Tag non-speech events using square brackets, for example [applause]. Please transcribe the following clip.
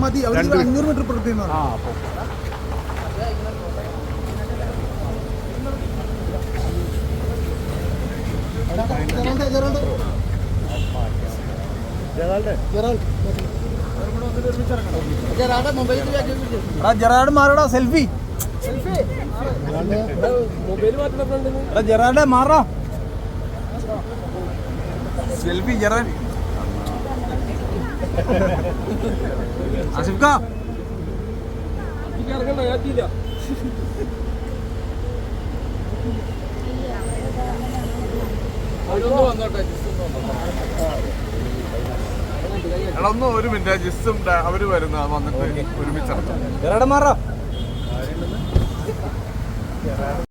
മതി അവർ അഞ്ഞൂറ് മീറ്റർ പ്രവർത്തിക്കുന്നത് ആ അപ്പോൾ ജെറാഡ് മാറടാ സെൽഫി. ജെറാഡ് മാറാ സെൽഫി ജെറാഡ് [laughs] ആസിഫ് കാ എടാ ഒന്ന് ഒരു മിനിറ്റ് ജിസ്സും അവർ വരുന്ന. വന്നിട്ട് ഒരുമിച്ച് മാറാ.